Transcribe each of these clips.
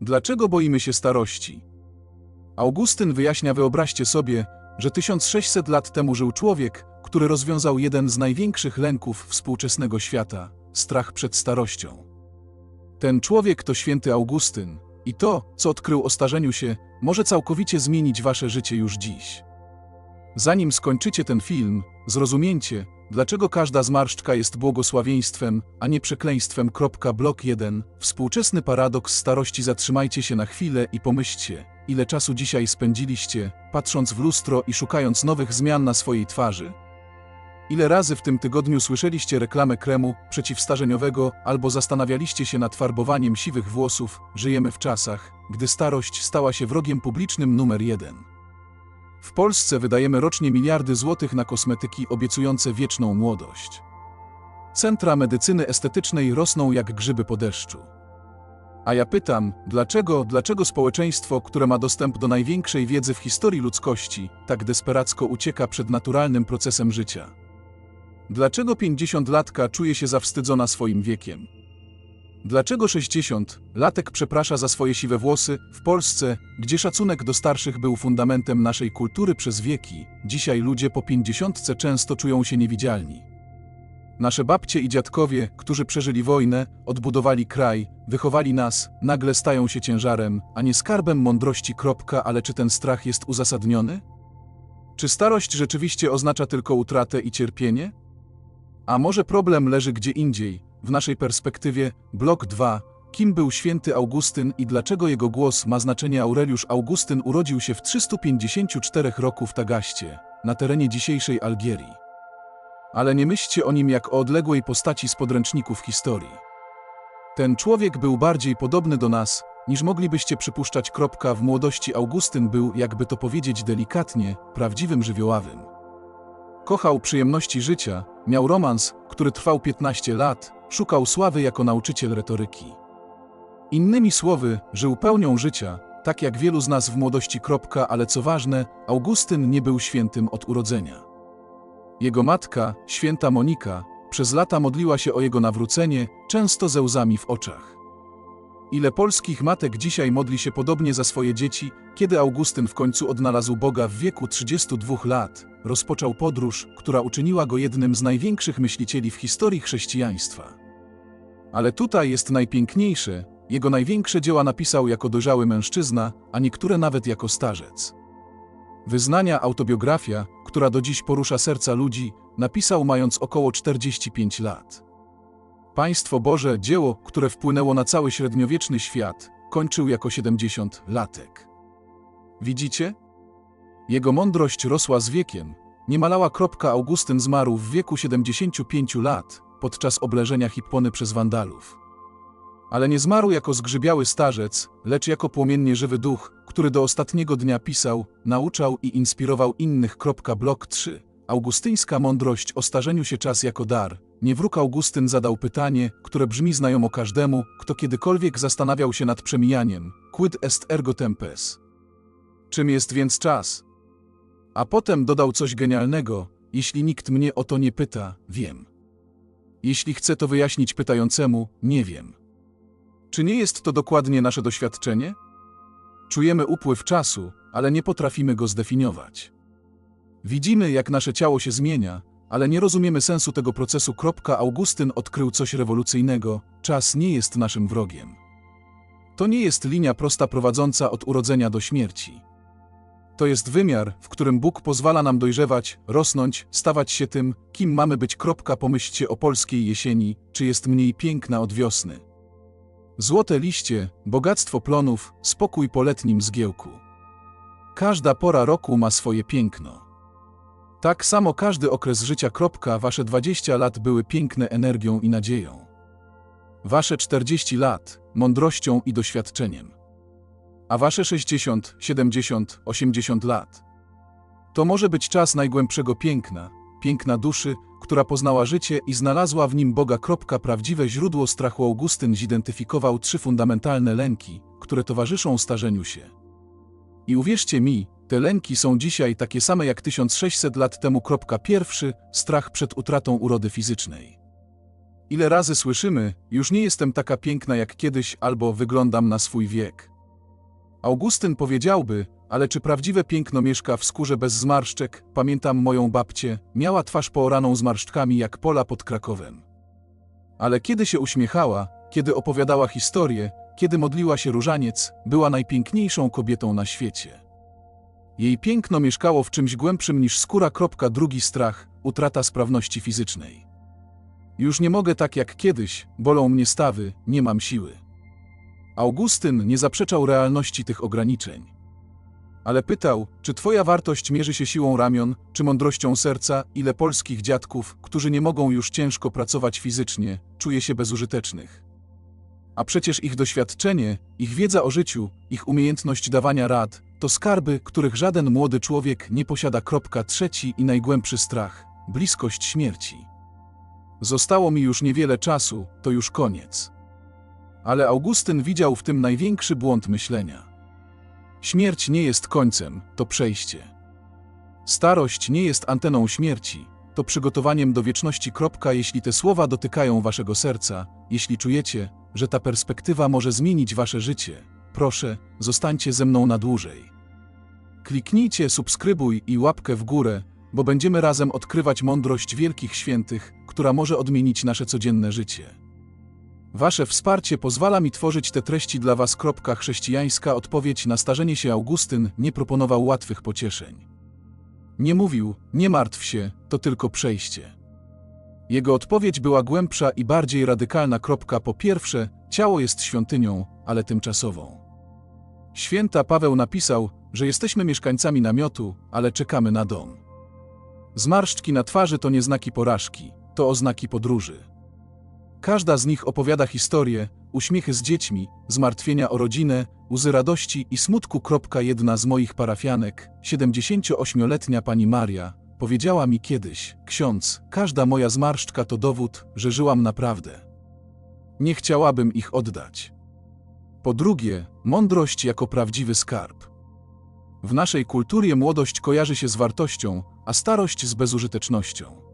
Dlaczego boimy się starości? Augustyn wyjaśnia, wyobraźcie sobie, że 1600 lat temu żył człowiek, który rozwiązał jeden z największych lęków współczesnego świata strach przed starością. Ten człowiek to święty Augustyn, i to, co odkrył o starzeniu się, może całkowicie zmienić wasze życie już dziś. Zanim skończycie ten film, zrozumiecie, dlaczego każda zmarszczka jest błogosławieństwem, a nie przekleństwem. Blok 1. Współczesny paradoks starości. Zatrzymajcie się na chwilę i pomyślcie, ile czasu dzisiaj spędziliście, patrząc w lustro i szukając nowych zmian na swojej twarzy. Ile razy w tym tygodniu słyszeliście reklamę kremu przeciwstarzeniowego albo zastanawialiście się nad farbowaniem siwych włosów? Żyjemy w czasach, gdy starość stała się wrogiem publicznym numer jeden. W Polsce wydajemy rocznie miliardy złotych na kosmetyki obiecujące wieczną młodość. Centra medycyny estetycznej rosną jak grzyby po deszczu. A ja pytam, dlaczego, dlaczego społeczeństwo, które ma dostęp do największej wiedzy w historii ludzkości, tak desperacko ucieka przed naturalnym procesem życia? Dlaczego 50-latka czuje się zawstydzona swoim wiekiem? Dlaczego 60-latek przeprasza za swoje siwe włosy w Polsce, gdzie szacunek do starszych był fundamentem naszej kultury przez wieki, dzisiaj ludzie po 50 często czują się niewidzialni? Nasze babcie i dziadkowie, którzy przeżyli wojnę, odbudowali kraj, wychowali nas, nagle stają się ciężarem, a nie skarbem mądrości. Kropka, ale czy ten strach jest uzasadniony? Czy starość rzeczywiście oznacza tylko utratę i cierpienie? A może problem leży gdzie indziej, w naszej perspektywie, blok 2, kim był święty Augustyn i dlaczego jego głos ma znaczenie Aureliusz Augustyn urodził się w 354 roku w Tagaście, na terenie dzisiejszej Algierii. Ale nie myślcie o nim jak o odległej postaci z podręczników historii. Ten człowiek był bardziej podobny do nas, niż moglibyście przypuszczać. Kropka, w młodości Augustyn był, jakby to powiedzieć delikatnie, prawdziwym żywioławym. Kochał przyjemności życia, miał romans, który trwał 15 lat, szukał sławy jako nauczyciel retoryki. Innymi słowy, żył pełnią życia, tak jak wielu z nas w młodości. Kropka, ale co ważne, Augustyn nie był świętym od urodzenia. Jego matka, święta Monika, przez lata modliła się o jego nawrócenie, często ze łzami w oczach. Ile polskich matek dzisiaj modli się podobnie za swoje dzieci, kiedy Augustyn w końcu odnalazł Boga w wieku 32 lat, rozpoczął podróż, która uczyniła go jednym z największych myślicieli w historii chrześcijaństwa. Ale tutaj jest najpiękniejsze, jego największe dzieła napisał jako dojrzały mężczyzna, a niektóre nawet jako starzec. Wyznania autobiografia, która do dziś porusza serca ludzi, napisał mając około 45 lat. Państwo Boże, dzieło, które wpłynęło na cały średniowieczny świat, kończył jako 70-latek. Widzicie? Jego mądrość rosła z wiekiem. Niemalała kropka Augustyn zmarł w wieku 75 lat, podczas obleżenia Hippony przez Wandalów. Ale nie zmarł jako zgrzybiały starzec, lecz jako płomiennie żywy duch, który do ostatniego dnia pisał, nauczał i inspirował innych. Blok 3. Augustyńska mądrość o starzeniu się czas jako dar. Niewróg Augustyn zadał pytanie, które brzmi znajomo każdemu, kto kiedykolwiek zastanawiał się nad przemijaniem. Quid est ergo tempes? Czym jest więc czas? A potem dodał coś genialnego, jeśli nikt mnie o to nie pyta, wiem. Jeśli chcę to wyjaśnić pytającemu, nie wiem. Czy nie jest to dokładnie nasze doświadczenie? Czujemy upływ czasu, ale nie potrafimy go zdefiniować. Widzimy, jak nasze ciało się zmienia, ale nie rozumiemy sensu tego procesu. Augustyn odkrył coś rewolucyjnego: czas nie jest naszym wrogiem. To nie jest linia prosta prowadząca od urodzenia do śmierci. To jest wymiar, w którym Bóg pozwala nam dojrzewać, rosnąć, stawać się tym, kim mamy być. Pomyślcie o polskiej jesieni, czy jest mniej piękna od wiosny. Złote liście, bogactwo plonów, spokój po letnim zgiełku. Każda pora roku ma swoje piękno. Tak samo każdy okres życia. Kropka, wasze 20 lat były piękne energią i nadzieją. Wasze 40 lat mądrością i doświadczeniem. A wasze 60, 70, 80 lat. To może być czas najgłębszego piękna, piękna duszy, która poznała życie i znalazła w nim Boga. Prawdziwe źródło strachu Augustyn zidentyfikował trzy fundamentalne lęki, które towarzyszą starzeniu się. I uwierzcie mi, te lęki są dzisiaj takie same jak 1600 lat temu. Pierwszy strach przed utratą urody fizycznej. Ile razy słyszymy, już nie jestem taka piękna jak kiedyś, albo wyglądam na swój wiek. Augustyn powiedziałby, ale czy prawdziwe piękno mieszka w skórze bez zmarszczek? Pamiętam moją babcię, miała twarz pooraną zmarszczkami jak pola pod Krakowem. Ale kiedy się uśmiechała, kiedy opowiadała historię, kiedy modliła się różaniec, była najpiękniejszą kobietą na świecie. Jej piękno mieszkało w czymś głębszym niż skóra. Drugi strach, utrata sprawności fizycznej. Już nie mogę tak jak kiedyś, bolą mnie stawy, nie mam siły. Augustyn nie zaprzeczał realności tych ograniczeń. Ale pytał, czy twoja wartość mierzy się siłą ramion, czy mądrością serca, ile polskich dziadków, którzy nie mogą już ciężko pracować fizycznie, czuje się bezużytecznych. A przecież ich doświadczenie, ich wiedza o życiu, ich umiejętność dawania rad, to skarby, których żaden młody człowiek nie posiada. Kropka, trzeci i najgłębszy strach bliskość śmierci. Zostało mi już niewiele czasu, to już koniec. Ale Augustyn widział w tym największy błąd myślenia. Śmierć nie jest końcem, to przejście. Starość nie jest anteną śmierci, to przygotowaniem do wieczności. Kropka, jeśli te słowa dotykają waszego serca, jeśli czujecie, że ta perspektywa może zmienić wasze życie, proszę, zostańcie ze mną na dłużej. Kliknijcie subskrybuj i łapkę w górę, bo będziemy razem odkrywać mądrość wielkich świętych, która może odmienić nasze codzienne życie. Wasze wsparcie pozwala mi tworzyć te treści dla Was. Chrześcijańska odpowiedź na starzenie się Augustyn nie proponował łatwych pocieszeń. Nie mówił, nie martw się, to tylko przejście. Jego odpowiedź była głębsza i bardziej radykalna. Po pierwsze, ciało jest świątynią, ale tymczasową. Święta Paweł napisał, że jesteśmy mieszkańcami namiotu, ale czekamy na dom. Zmarszczki na twarzy to nie znaki porażki, to oznaki podróży. Każda z nich opowiada historię, uśmiechy z dziećmi, zmartwienia o rodzinę, łzy radości i smutku. Jedna z moich parafianek, 78-letnia pani Maria, powiedziała mi kiedyś, ksiądz, każda moja zmarszczka to dowód, że żyłam naprawdę. Nie chciałabym ich oddać. Po drugie, mądrość jako prawdziwy skarb. W naszej kulturze młodość kojarzy się z wartością, a starość z bezużytecznością.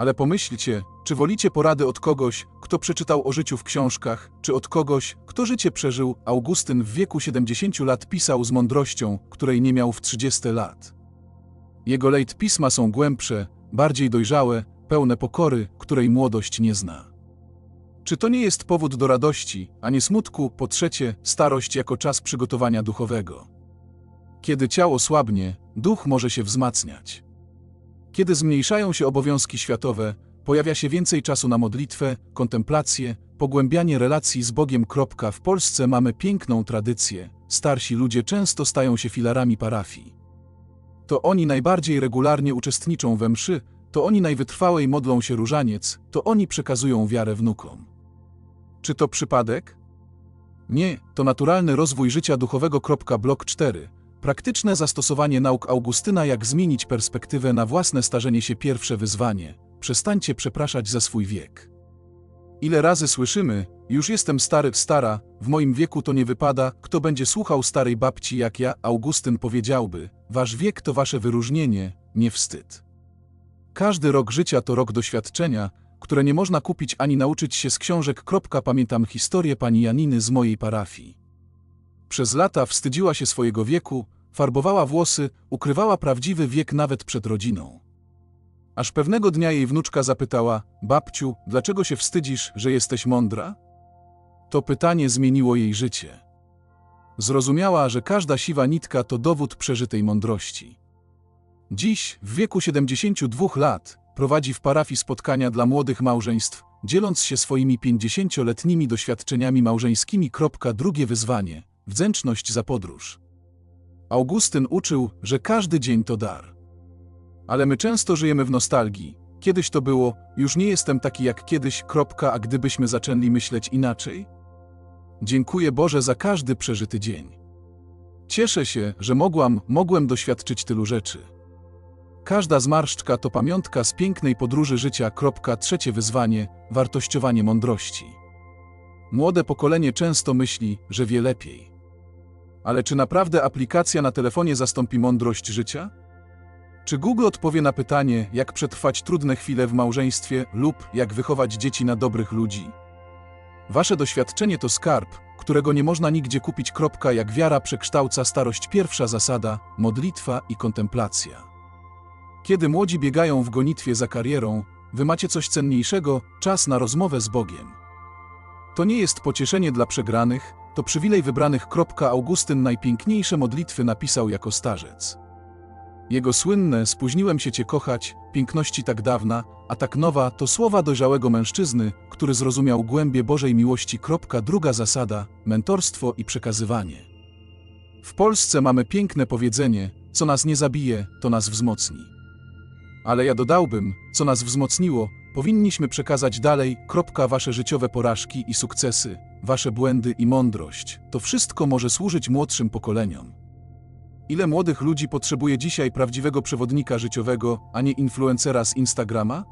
Ale pomyślcie, czy wolicie porady od kogoś, kto przeczytał o życiu w książkach, czy od kogoś, kto życie przeżył? Augustyn w wieku 70 lat pisał z mądrością, której nie miał w 30 lat. Jego lejt pisma są głębsze, bardziej dojrzałe, pełne pokory, której młodość nie zna. Czy to nie jest powód do radości, a nie smutku? Po trzecie, starość jako czas przygotowania duchowego. Kiedy ciało słabnie, duch może się wzmacniać. Kiedy zmniejszają się obowiązki światowe, pojawia się więcej czasu na modlitwę, kontemplację, pogłębianie relacji z Bogiem. W Polsce mamy piękną tradycję. Starsi ludzie często stają się filarami parafii. To oni najbardziej regularnie uczestniczą we mszy, to oni najwytrwałej modlą się różaniec, to oni przekazują wiarę wnukom. Czy to przypadek? Nie, to naturalny rozwój życia duchowego. Blok 4. Praktyczne zastosowanie nauk Augustyna jak zmienić perspektywę na własne starzenie się pierwsze wyzwanie. Przestańcie przepraszać za swój wiek. Ile razy słyszymy, już jestem stary, stara, w moim wieku to nie wypada, kto będzie słuchał starej babci jak ja, Augustyn powiedziałby, wasz wiek to wasze wyróżnienie, nie wstyd. Każdy rok życia to rok doświadczenia, które nie można kupić ani nauczyć się z książek. Pamiętam historię pani Janiny z mojej parafii. Przez lata wstydziła się swojego wieku, farbowała włosy, ukrywała prawdziwy wiek nawet przed rodziną. Aż pewnego dnia jej wnuczka zapytała: Babciu, dlaczego się wstydzisz, że jesteś mądra? To pytanie zmieniło jej życie. Zrozumiała, że każda siwa nitka to dowód przeżytej mądrości. Dziś, w wieku 72 lat, prowadzi w parafii spotkania dla młodych małżeństw, dzieląc się swoimi 50-letnimi doświadczeniami małżeńskimi. Drugie wyzwanie wdzięczność za podróż. Augustyn uczył, że każdy dzień to dar. Ale my często żyjemy w nostalgii. Kiedyś to było, już nie jestem taki jak kiedyś, kropka, a gdybyśmy zaczęli myśleć inaczej? Dziękuję Boże za każdy przeżyty dzień. Cieszę się, że mogłam, mogłem doświadczyć tylu rzeczy. Każda zmarszczka to pamiątka z pięknej podróży życia. Trzecie wyzwanie wartościowanie mądrości. Młode pokolenie często myśli, że wie lepiej. Ale czy naprawdę aplikacja na telefonie zastąpi mądrość życia? Czy Google odpowie na pytanie, jak przetrwać trudne chwile w małżeństwie lub jak wychować dzieci na dobrych ludzi? Wasze doświadczenie to skarb, którego nie można nigdzie kupić. Kropka, jak wiara przekształca starość. Pierwsza zasada modlitwa i kontemplacja. Kiedy młodzi biegają w gonitwie za karierą, wy macie coś cenniejszego czas na rozmowę z Bogiem. To nie jest pocieszenie dla przegranych, to przywilej wybranych. Augustyn najpiękniejsze modlitwy napisał jako starzec. Jego słynne spóźniłem się cię kochać, piękności tak dawna, a tak nowa to słowa dojrzałego mężczyzny, który zrozumiał głębie Bożej miłości. Druga zasada mentorstwo i przekazywanie. W Polsce mamy piękne powiedzenie: co nas nie zabije, to nas wzmocni. Ale ja dodałbym, co nas wzmocniło, powinniśmy przekazać dalej. Kropka, wasze życiowe porażki i sukcesy, wasze błędy i mądrość. To wszystko może służyć młodszym pokoleniom. Ile młodych ludzi potrzebuje dzisiaj prawdziwego przewodnika życiowego, a nie influencera z Instagrama?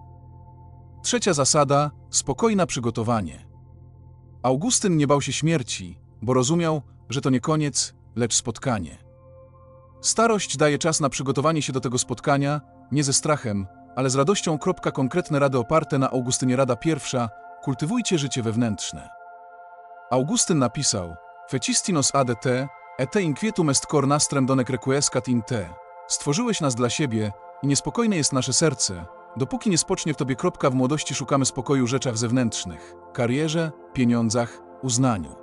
Trzecia zasada spokojne przygotowanie. Augustyn nie bał się śmierci, bo rozumiał, że to nie koniec, lecz spotkanie. Starość daje czas na przygotowanie się do tego spotkania, nie ze strachem, ale z radością. Konkretne rady oparte na Augustynie Rada pierwsza kultywujcie życie wewnętrzne. Augustyn napisał: Fecistinus adt, et inquietum est cor nastrem donec requiescat in te. Stworzyłeś nas dla siebie i niespokojne jest nasze serce, dopóki nie spocznie w tobie. W młodości szukamy spokoju w rzeczach zewnętrznych, karierze, pieniądzach, uznaniu.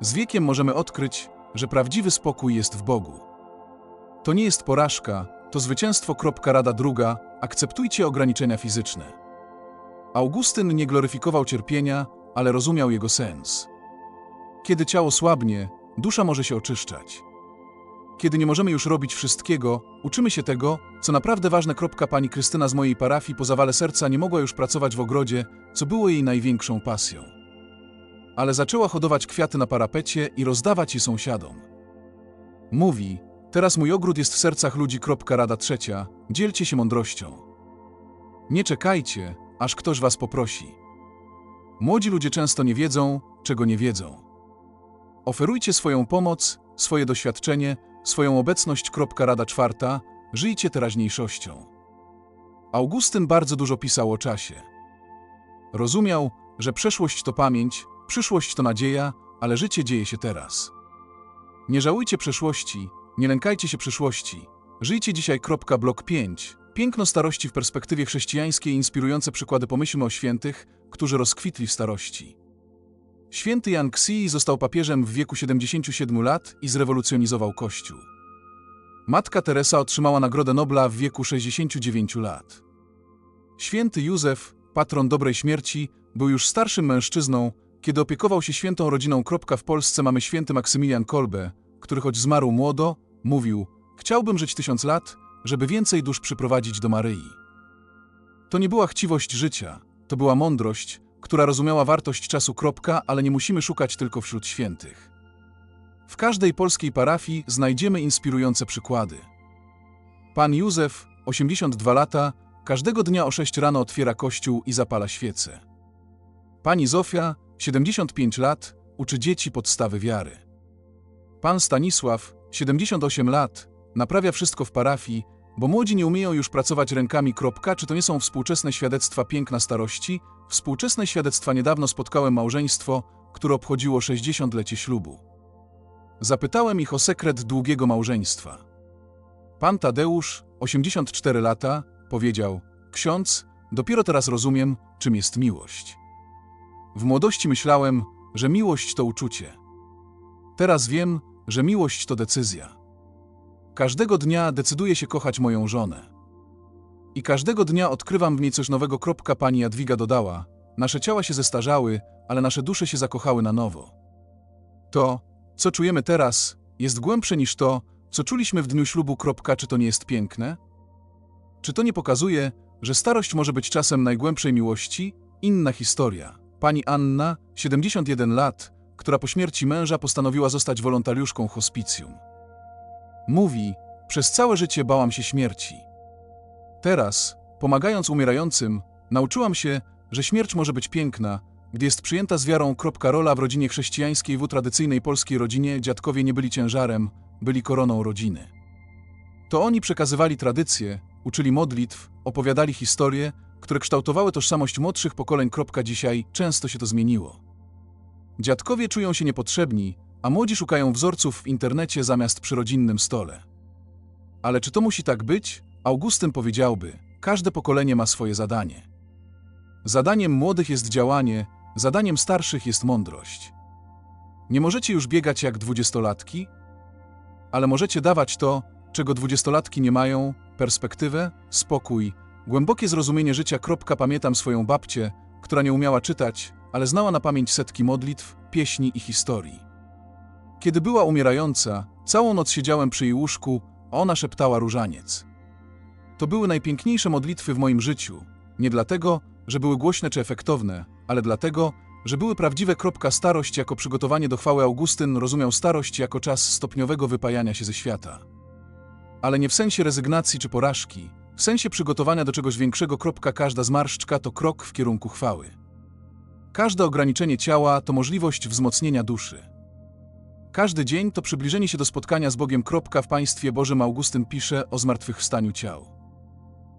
Z wiekiem możemy odkryć, że prawdziwy spokój jest w Bogu. To nie jest porażka, to zwycięstwo. Rada druga, akceptujcie ograniczenia fizyczne. Augustyn nie gloryfikował cierpienia, ale rozumiał jego sens. Kiedy ciało słabnie, dusza może się oczyszczać. Kiedy nie możemy już robić wszystkiego, uczymy się tego, co naprawdę ważne. Pani Krystyna z mojej parafii po zawale serca nie mogła już pracować w ogrodzie, co było jej największą pasją. Ale zaczęła hodować kwiaty na parapecie i rozdawać je sąsiadom. Mówi, teraz mój ogród jest w sercach ludzi. Rada trzecia, dzielcie się mądrością. Nie czekajcie, aż ktoś was poprosi. Młodzi ludzie często nie wiedzą, czego nie wiedzą. Oferujcie swoją pomoc, swoje doświadczenie, swoją obecność. Rada czwarta, żyjcie teraźniejszością. Augustyn bardzo dużo pisał o czasie. Rozumiał, że przeszłość to pamięć, przyszłość to nadzieja, ale życie dzieje się teraz. Nie żałujcie przeszłości, nie lękajcie się przyszłości. Żyjcie dzisiaj. Blok 5. Piękno starości w perspektywie chrześcijańskiej inspirujące przykłady pomyślmy o świętych, którzy rozkwitli w starości. Święty Jan Xi został papieżem w wieku 77 lat i zrewolucjonizował Kościół. Matka Teresa otrzymała Nagrodę Nobla w wieku 69 lat. Święty Józef, patron dobrej śmierci, był już starszym mężczyzną, kiedy opiekował się świętą rodziną. W Polsce mamy święty Maksymilian Kolbe, który choć zmarł młodo, mówił: Chciałbym żyć tysiąc lat, żeby więcej dusz przyprowadzić do Maryi. To nie była chciwość życia, to była mądrość, która rozumiała wartość czasu. Kropka, ale nie musimy szukać tylko wśród świętych. W każdej polskiej parafii znajdziemy inspirujące przykłady. Pan Józef, 82 lata, każdego dnia o 6 rano otwiera kościół i zapala świece. Pani Zofia, 75 lat, uczy dzieci podstawy wiary. Pan Stanisław, 78 lat, naprawia wszystko w parafii, bo młodzi nie umieją już pracować rękami. Kropka, czy to nie są współczesne świadectwa piękna starości? Współczesne świadectwa niedawno spotkałem małżeństwo, które obchodziło 60-lecie ślubu. Zapytałem ich o sekret długiego małżeństwa. Pan Tadeusz, 84 lata, powiedział: Ksiądz, dopiero teraz rozumiem, czym jest miłość. W młodości myślałem, że miłość to uczucie. Teraz wiem, że miłość to decyzja. Każdego dnia decyduję się kochać moją żonę. I każdego dnia odkrywam w niej coś nowego. Kropka pani Jadwiga dodała: Nasze ciała się zestarzały, ale nasze dusze się zakochały na nowo. To, co czujemy teraz, jest głębsze niż to, co czuliśmy w dniu ślubu. Kropka, czy to nie jest piękne? Czy to nie pokazuje, że starość może być czasem najgłębszej miłości? Inna historia. Pani Anna, 71 lat, która po śmierci męża postanowiła zostać wolontariuszką hospicjum. Mówi, przez całe życie bałam się śmierci. Teraz, pomagając umierającym, nauczyłam się, że śmierć może być piękna, gdy jest przyjęta z wiarą. Rola w rodzinie chrześcijańskiej w tradycyjnej polskiej rodzinie dziadkowie nie byli ciężarem, byli koroną rodziny. To oni przekazywali tradycje, uczyli modlitw, opowiadali historie, które kształtowały tożsamość młodszych pokoleń. Dzisiaj często się to zmieniło. Dziadkowie czują się niepotrzebni, a młodzi szukają wzorców w internecie zamiast przy rodzinnym stole. Ale czy to musi tak być? Augustyn powiedziałby: każde pokolenie ma swoje zadanie. Zadaniem młodych jest działanie, zadaniem starszych jest mądrość. Nie możecie już biegać jak dwudziestolatki, ale możecie dawać to, czego dwudziestolatki nie mają, perspektywę, spokój, głębokie zrozumienie życia. Pamiętam swoją babcię, która nie umiała czytać, ale znała na pamięć setki modlitw, pieśni i historii. Kiedy była umierająca, całą noc siedziałem przy jej łóżku, a ona szeptała różaniec. To były najpiękniejsze modlitwy w moim życiu, nie dlatego, że były głośne czy efektowne, ale dlatego, że były prawdziwe. Kropka, Starość jako przygotowanie do chwały Augustyn rozumiał starość jako czas stopniowego wypajania się ze świata. Ale nie w sensie rezygnacji czy porażki, w sensie przygotowania do czegoś większego. Kropka, Każda zmarszczka to krok w kierunku chwały. Każde ograniczenie ciała to możliwość wzmocnienia duszy. Każdy dzień to przybliżenie się do spotkania z Bogiem. Kropka, W Państwie Bożym Augustyn pisze o zmartwychwstaniu ciał.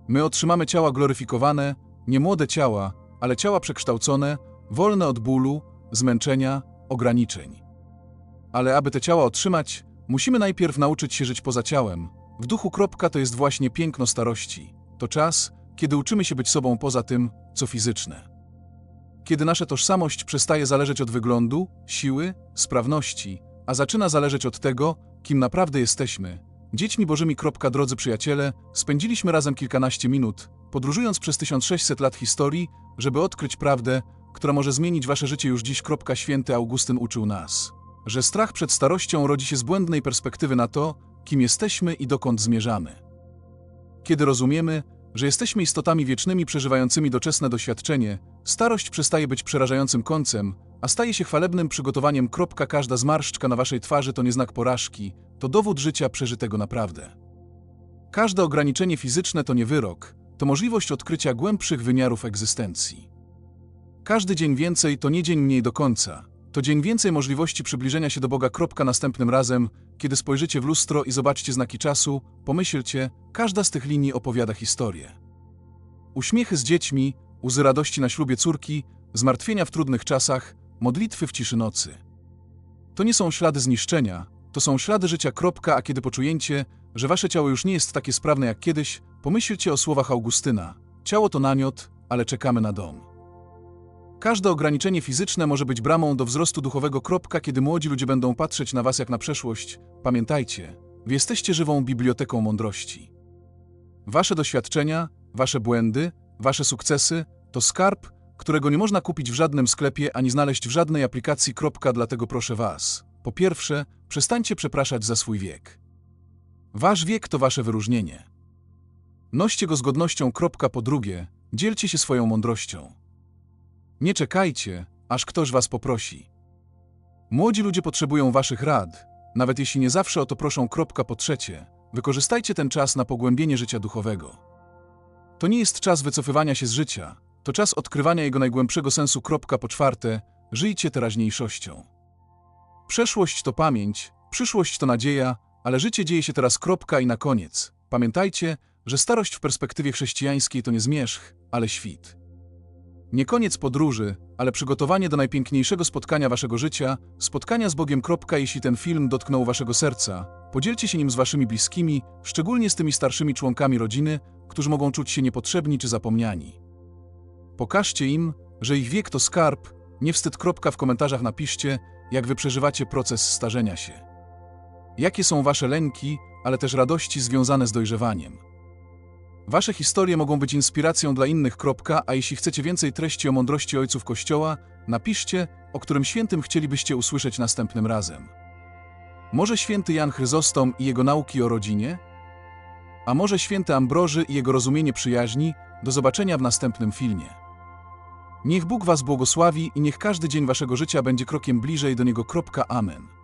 My otrzymamy ciała gloryfikowane, nie młode ciała, ale ciała przekształcone, wolne od bólu, zmęczenia, ograniczeń. Ale aby te ciała otrzymać, musimy najpierw nauczyć się żyć poza ciałem. W duchu kropka to jest właśnie piękno starości. To czas, kiedy uczymy się być sobą poza tym, co fizyczne. Kiedy nasza tożsamość przestaje zależeć od wyglądu, siły, sprawności, a zaczyna zależeć od tego, kim naprawdę jesteśmy. Dziećmi Bożymi. Drodzy przyjaciele, spędziliśmy razem kilkanaście minut, podróżując przez 1600 lat historii, żeby odkryć prawdę, która może zmienić wasze życie już dziś. Święty Augustyn uczył nas, że strach przed starością rodzi się z błędnej perspektywy na to, kim jesteśmy i dokąd zmierzamy. Kiedy rozumiemy, że jesteśmy istotami wiecznymi przeżywającymi doczesne doświadczenie, starość przestaje być przerażającym końcem, a staje się chwalebnym przygotowaniem. Kropka, Każda zmarszczka na waszej twarzy to nie znak porażki, to dowód życia przeżytego naprawdę. Każde ograniczenie fizyczne to nie wyrok, to możliwość odkrycia głębszych wymiarów egzystencji. Każdy dzień więcej to nie dzień mniej do końca, to dzień więcej możliwości przybliżenia się do Boga. Kropka, Następnym razem, kiedy spojrzycie w lustro i zobaczycie znaki czasu, pomyślcie, każda z tych linii opowiada historię. Uśmiechy z dziećmi, łzy radości na ślubie córki, zmartwienia w trudnych czasach, modlitwy w ciszy nocy. To nie są ślady zniszczenia, to są ślady życia. Kropka, a kiedy poczujecie, że wasze ciało już nie jest takie sprawne jak kiedyś, pomyślcie o słowach Augustyna. Ciało to namiot, ale czekamy na dom. Każde ograniczenie fizyczne może być bramą do wzrostu duchowego. Kropka, kiedy młodzi ludzie będą patrzeć na was jak na przeszłość, pamiętajcie, wy jesteście żywą biblioteką mądrości. Wasze doświadczenia, wasze błędy, wasze sukcesy to skarb, którego nie można kupić w żadnym sklepie ani znaleźć w żadnej aplikacji. Kropka, dlatego proszę was. Po pierwsze, przestańcie przepraszać za swój wiek. Wasz wiek to wasze wyróżnienie. Noście go z godnością. Kropka, po drugie, dzielcie się swoją mądrością. Nie czekajcie, aż ktoś was poprosi. Młodzi ludzie potrzebują waszych rad, nawet jeśli nie zawsze o to proszą. Kropka, po trzecie, wykorzystajcie ten czas na pogłębienie życia duchowego. To nie jest czas wycofywania się z życia, to czas odkrywania jego najgłębszego sensu. Po czwarte, żyjcie teraźniejszością. Przeszłość to pamięć, przyszłość to nadzieja, ale życie dzieje się teraz. Kropka i na koniec. Pamiętajcie, że starość w perspektywie chrześcijańskiej to nie zmierzch, ale świt. Nie koniec podróży, ale przygotowanie do najpiękniejszego spotkania waszego życia, spotkania z Bogiem. Kropka, jeśli ten film dotknął waszego serca, podzielcie się nim z waszymi bliskimi, szczególnie z tymi starszymi członkami rodziny, którzy mogą czuć się niepotrzebni czy zapomniani. Pokażcie im, że ich wiek to skarb, nie wstyd. Kropka w komentarzach napiszcie, jak wy przeżywacie proces starzenia się. Jakie są wasze lęki, ale też radości związane z dojrzewaniem. Wasze historie mogą być inspiracją dla innych. Kropka, a jeśli chcecie więcej treści o mądrości ojców Kościoła, napiszcie, o którym świętym chcielibyście usłyszeć następnym razem. Może święty Jan Chryzostom i jego nauki o rodzinie? A może święty Ambroży i jego rozumienie przyjaźni? Do zobaczenia w następnym filmie. Niech Bóg was błogosławi i niech każdy dzień waszego życia będzie krokiem bliżej do Niego. Amen.